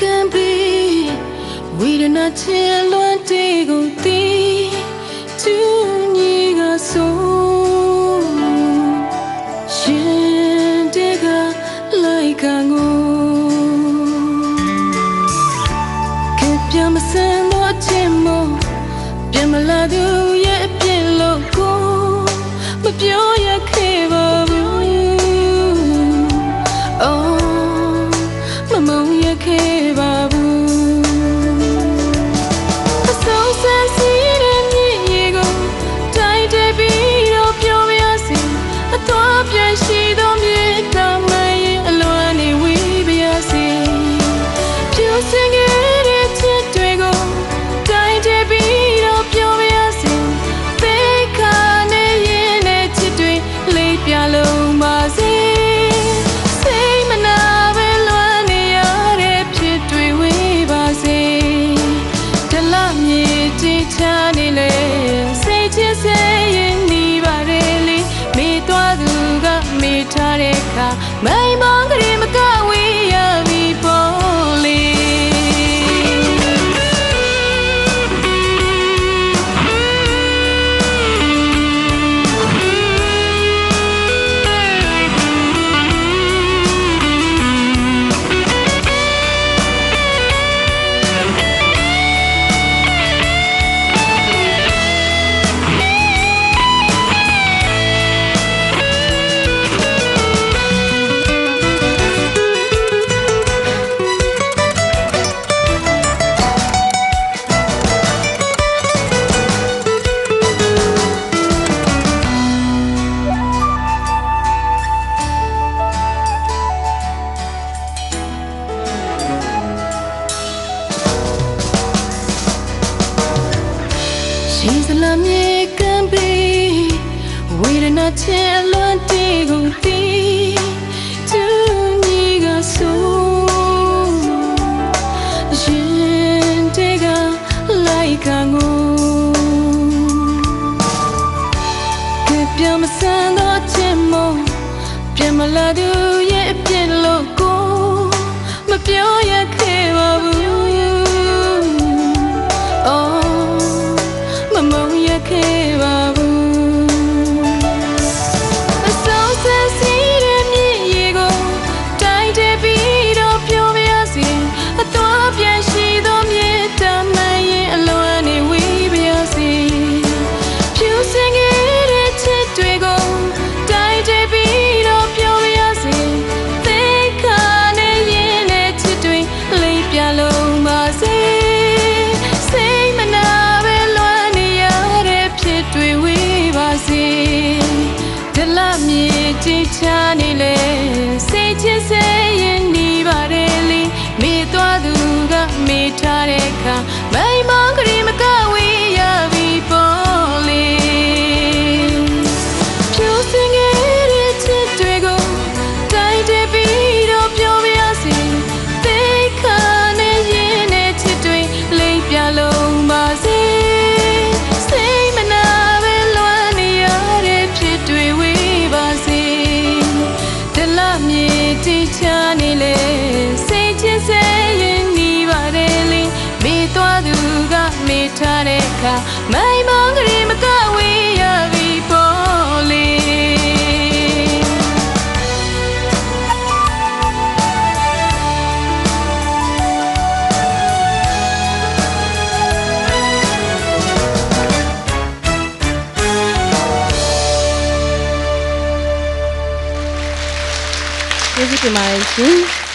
can be ဝိရဏချင်းလွန်တေကုန်တီသူညီကဆုံးရှင်တေကလိုက်ကငို လာမြေကံပေးဝေဒနာချဲလွန်တီကုန်တီသူညီကဆူရှင်တေကလိုက်ကငူကပြမစမ်းတော့ချင်မပြမလာသူရဲ့အပြစ်လို့ကိုမပြောရခဲ့ပါဘူး tell ကျေးဇူးတင်ပါတယ်ရှင်